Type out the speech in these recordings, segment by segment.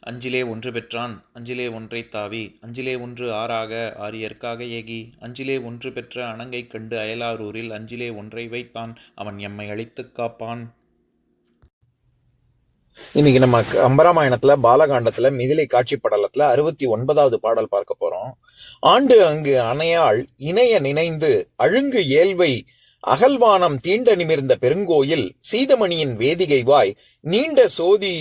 அஞ்சிலே ஒன்று பெற்றான் அஞ்சிலே ஒன்றை தாவி அஞ்சிலே ஒன்று ஆறாக ஆரியற்காக ஏகி அஞ்சிலே ஒன்று பெற்ற அணங்கை கண்டு அயலாரூரில் அஞ்சிலே ஒன்றை வைத்தான் அவன் எம்மை அழித்துக் காப்பான். இன்னைக்கு நம்ம அம்பராமாயணத்துல பாலகாண்டத்துல மிதிலை காட்சி படலத்துல அறுபத்தி ஒன்பதாவது பாடல் பார்க்க போறோம். ஆண்டு அங்கு அணையாள் இணைய நினைந்து அழுங்கு ஏழ்வை அகல்வானம் தீண்ட நிமிர்ந்த பெருங்கோயில் சீதமணியின் வேதிகை வாய் நீண்ட சோதி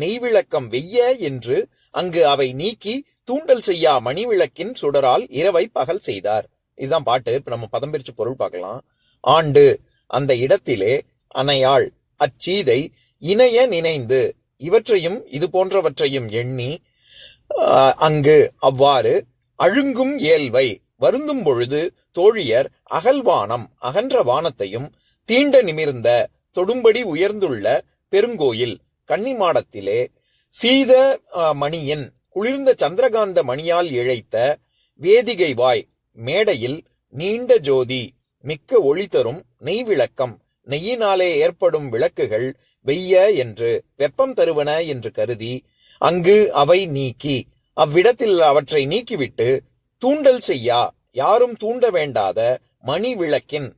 நெய்விளக்கம் வெய்ய என்று அங்கு அவை நீக்கி தூண்டல் செய்யா மணிவிளக்கின் சுடரால் இரவை பகல் செய்தார். இதுதான் பாட்டு. இப்ப நம்ம பதம் பிரிச்சு பொருள் பார்க்கலாம். ஆண்டு அந்த இடத்திலே அணையாள் அச்சீதை இணைய நினைந்து இவற்றையும் இது போன்றவற்றையும் எண்ணி அங்கு அவ்வாறு அழுங்கும் இயல்வை வருந்தும் பொழுது தோழியர் அகல்வானம் அகன்ற வானத்தையும் தீண்ட நிமிர்ந்த தொடும்படி உயர்ந்துள்ள பெருங்கோயில் கன்னிமாடத்திலே சீத மணியின் குளிர்ந்த சந்திரகாந்த மணியால் இழைத்த வேதிகை வாய் மேடையில் நீண்ட ஜோதி மிக்க ஒளி தரும் நெய் விளக்கம் நெய்யினாலே ஏற்படும் விளக்குகள் வெய்ய என்று வெப்பம் தருவன என்று கருதி அங்கு அவை நீக்கி அவ்விடத்தில் அவற்றை நீக்கிவிட்டு தூண்டல் செய்யா யாரும் தூண்ட வேண்டாத மணி விளக்கின்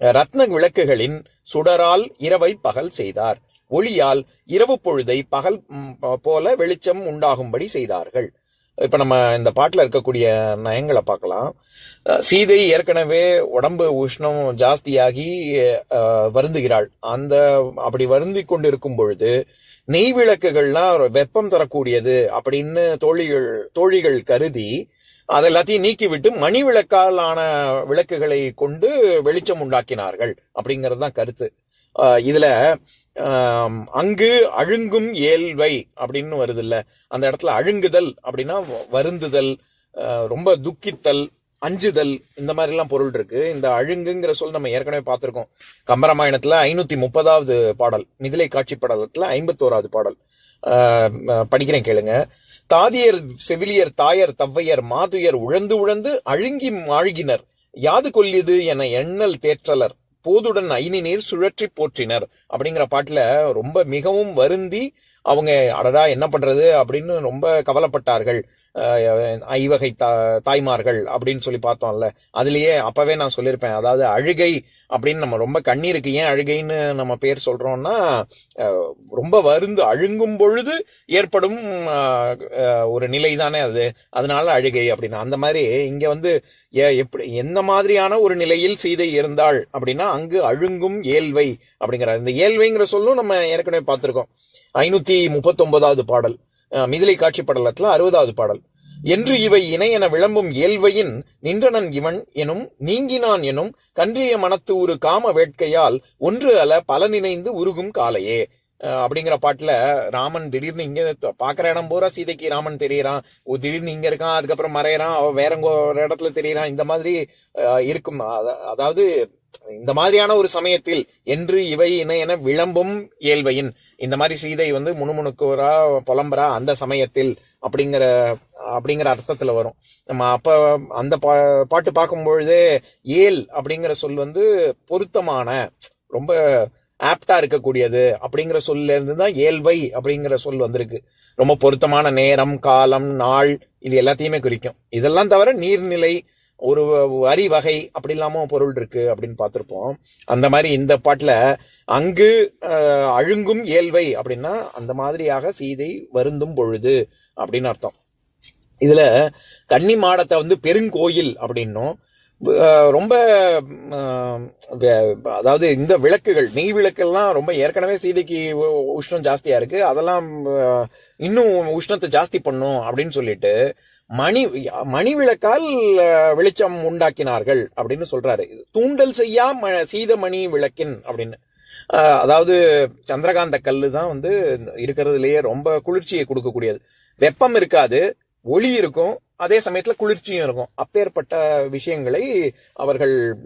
ரத்ன விளக்குகளின் சுடரால் இரவை பகல் செய்தார். ஒளியால் இரவு பொழுதை பகல் போல வெளிச்சம் உண்டாகும்படி செய்தார்கள். இப்ப நம்ம இந்த பாட்டுல இருக்கக்கூடிய நயங்களை பார்க்கலாம். சீதை ஏற்கனவே உடம்பு உஷ்ணம் ஜாஸ்தியாகி வருந்துகிறாள். அந்த அப்படி வருந்தி கொண்டிருக்கும் பொழுது நெய் விளக்குகள்லாம் வெப்பம் தரக்கூடியது அப்படின்னு தோழிகள் தோழிகள் கருதி அதெல்லாத்தையும் நீக்கிவிட்டு மணி விளக்காலான விளக்குகளை கொண்டு வெளிச்சம் உண்டாக்கினார்கள் அப்படிங்கிறது தான் கருத்து இதுல அங்கு அழுங்கும் ஏல்வை அப்படின்னு வருது இல்ல அந்த இடத்துல அழுங்குதல் அப்படின்னா வ- வருந்துதல் ரொம்ப துக்கித்தல் அஞ்சுதல் இந்த மாதிரி எல்லாம் பொருள் இருக்கு. இந்த அழுங்குங்கிற சொல் நம்ம ஏற்கனவே பார்த்திருக்கோம். கம்பராமாயணத்துல ஐநூத்தி முப்பதாவது பாடல் மிதிலை காட்சி படலத்துல ஐம்பத்தோராவது பாடல். படிக்கிறேன் கேளுங்க. தாதியர் செவிலியர் தாயர் தவ்வையர் மாதுயர் உழந்து உழந்து அழுங்கி மாழ்கினர். யாது கொல்லியது என எண்ணல் தேற்றலர். போதுடன் ஐனி நீர் சுழற்றி போற்றினர். அப்படிங்கிற பாட்டுல ரொம்ப மிகவும் வருந்தி அவங்க அடடா என்ன பண்றது அப்படின்னு ரொம்ப கவலைப்பட்டார்கள். ஐவகை தா- தாய்மார்கள் அப்படின்னு சொல்லி பார்த்தோம்ல. அதுலயே அப்பவே நான் சொல்லியிருப்பேன் அதாவது அழுகை அப்படின்னு நம்ம ரொம்ப கண்ணீருக்கு ஏன் அழுகைன்னு நம்ம பேர் சொல்றோம்னா ரொம்ப வருந்து அழுங்கும் பொழுது ஏற்படும் ஒரு நிலை தானே அது. அதனால அழுகை அப்படின்னு. அந்த மாதிரி இங்க வந்து எப்படி எந்த மாதிரியான ஒரு நிலையில் சீதை இருந்தாள் அப்படின்னா அங்கு அழுங்கும் ஏழ்வை அப்படிங்கிற இந்த ஏழ்வைங்கிற சொல்லும் நம்ம ஏற்கனவே பார்த்திருக்கோம். ஐநூத்தி முப்பத்தி ஒன்பதாவது பாடல். மிதிலை காட்சி படலத்துல அறுபதாவது பாடல். என்று இவை இணையென விளம்பும் ஏல்வையின் நின்றனன் இவன் எனும் நீங்கினான் எனும் கன்றிய மனத்து ஒரு காம வேட்கையால் ஒன்று அல பல நினைந்து உருகும் காலையே அப்படிங்கிற பாட்டுல ராமன் திடீர்னு இங்க பாக்குற இடம் பூரா சீதைக்கு ராமன் தெரியறான். ஓ, திடீர்னு இங்க இருக்கான் அதுக்கப்புறம் மறையறான் அவன் வேற ஒரு இடத்துல தெரியறான். இந்த மாதிரி இருக்கும். அத- அதாவது இந்த மாதிரியான ஒரு சமயத்தில் என்று இவை இணை என விளம்பும் இயல்வையின் இந்த மாதிரி சீதை வந்து முணுமுணுக்குவரா புலம்புறா அந்த சமயத்தில் அப்படிங்கிற அப்படிங்கிற அர்த்தத்துல வரும். நம்ம அப்ப அந்த பா பாட்டு பார்க்கும் பொழுதே ஏல் அப்படிங்கிற சொல் வந்து பொருத்தமான ரொம்ப ஆப்டா இருக்கக்கூடியது அப்படிங்கிற சொல்ல இருந்து தான் ஏல்வை அப்படிங்கிற சொல் வந்திருக்கு. ரொம்ப பொருத்தமான நேரம் காலம் நாள் இது எல்லாத்தையுமே குறிக்கும். இதெல்லாம் தவிர நீர்நிலை ஒரு வரி வகை அப்படி இல்லாம பொருள் இருக்கு அப்படின்னு பார்த்திருப்போம். அந்த மாதிரி இந்த பாட்டுல அங்கு அழுங்கும் இயல்வை அப்படின்னா அந்த மாதிரியாக சீதை வருந்தும் பொழுது அப்படின்னு அர்த்தம். இதுல கன்னி மாடத்தை வந்து பெருங்கோயில் அப்படின்னும். ரொம்ப அதாவது இந்த விளக்குகள் நெய் விளக்குகள்லாம் ரொம்ப ஏற்கனவே சீதைக்கு உஷ்ணம் ஜாஸ்தியா இருக்கு. அதெல்லாம் இன்னும் உஷ்ணத்தை ஜாஸ்தி பண்ணும் அப்படின்னு சொல்லிட்டு மணி மணி விளக்கால் வெளிச்சம் உண்டாக்கினார்கள் அப்படின்னு சொல்றாரு. இது தூண்டல் செய்யா ம- சீதமணி விளக்கின் அப்படின்னு. அதாவது சந்திரகாந்த கல்லு தான் வந்து இருக்கிறதுலயே ரொம்ப குளிர்ச்சியை கொடுக்கக்கூடியது. வெப்பம் இருக்காது ஒளி இருக்கும் அதே சமயத்துல குளிர்ச்சியும் இருக்கும். அப்பேற்பட்ட விஷயங்களை அவர்கள்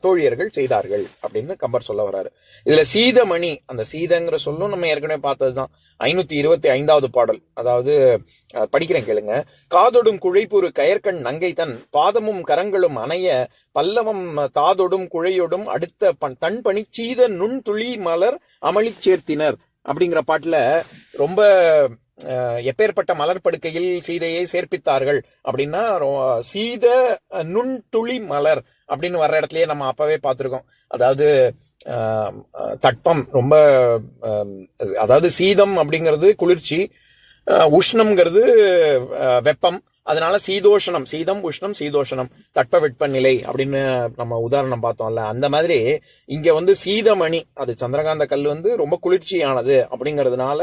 தோழியர்கள் செய்தார்கள் அப்படின்னு கம்பர் சொல்ல வர்றாரு இதுல சீதமணி அந்த சீதங்கிற சொல்லும் நம்ம ஏற்கனவே பார்த்ததுதான். ஐநூத்தி இருபத்தி ஐந்தாவது பாடல். அதாவது படிக்கிறேன் கேளுங்க. காதொடும் குழைப்புறு கயற்கண் நங்கை தன் பாதமும் கரங்களும் அணைய பல்லவம் தாதொடும் குழையொடும் அடுத்த பண்- தன் பணி சீத நுண்துளி மலர் அமளி சேர்த்தினர். அப்படிங்கிற பாட்டுல ரொம்ப எப்பேற்பட்ட மலர் படுக்கையில் சீதையை சேர்ப்பித்தார்கள் அப்படின்னா சீத நுண்துளி மலர் அப்படின்னு வர்ற இடத்துலயே நம்ம அப்பவே பார்த்துருக்கோம். அதாவது தட்பம் ரொம்ப அதாவது சீதம் அப்படிங்கிறது குளிர்ச்சி உஷ்ணம்ங்கிறது வெப்பம் அதனால சீதோஷணம் சீதம் உஷ்ணம் சீதோஷணம் தட்பவெட்ப நிலை அப்படின்னு நம்ம உதாரணம் பார்த்தோம்ல அந்த மாதிரி இங்க வந்து சீதமணி அது சந்திரகாந்த கல் வந்து ரொம்ப குளிர்ச்சியானது அப்படிங்கிறதுனால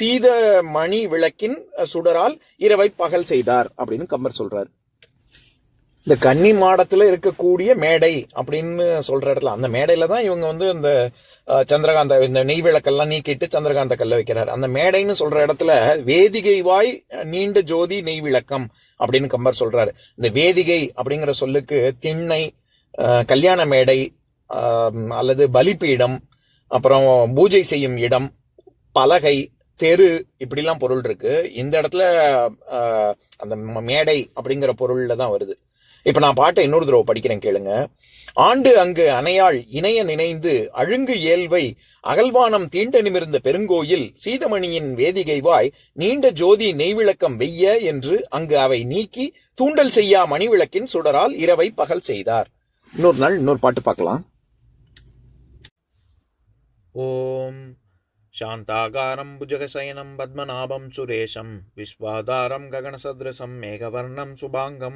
சீதமணி விளக்கின் சுடரால் இரவை பகல் செய்தார் அப்படின்னு கம்பர் சொல்றாரு. இந்த கன்னி மாடத்துல இருக்கக்கூடிய மேடை அப்படின்னு சொல்ற இடத்துல அந்த மேடையில தான் இவங்க வந்து இந்த சந்திரகாந்த இந்த நெய் விளக்கெல்லாம் நீக்கிட்டு சந்திரகாந்த கல்ல வைக்கிறார். அந்த மேடைன்னு சொல்ற இடத்துல வேதிகை வாய் நீண்ட ஜோதி நெய் விளக்கம் அப்படின்னு கம்பர் சொல்றாரு. இந்த வேதிகை அப்படிங்கிற சொல்லுக்கு திண்ணை கல்யாண மேடை அல்லது பலிப்பீடம் அப்புறம் பூஜை செய்யும் இடம் பலகை தெரு இப்படிலாம் பொருள் இருக்கு. இந்த இடத்துல அந்த மேடை அப்படிங்கிற பொருள்ல தான் வருது. இப்ப நான் பாட்டை இன்னொரு தடவை படிக்கிறேன் கேளுங்க ஆண்டு அங்கு அணையாள் இணைய நினைந்து அழுங்கு இயல்வை அகல்வானம் தீண்ட நிமிர்ந்த பெருங்கோயில் சீதமணியின் வேதிகை வாய் நீண்ட ஜோதி நெய்விளக்கம் வெய்ய என்று அங்கு அவை நீக்கி தூண்டல் செய்யா மணிவிளக்கின் சுடரால் இரவை பகல் செய்தார் இன்னொரு நாள் இன்னொரு பாட்டு பார்க்கலாம் ॐ शान्ताकारं भुजगशयनं पद्मनाभं सुरेशं विश्वाधारं गगनसदृशं मेघवर्णं शुभाङ्गं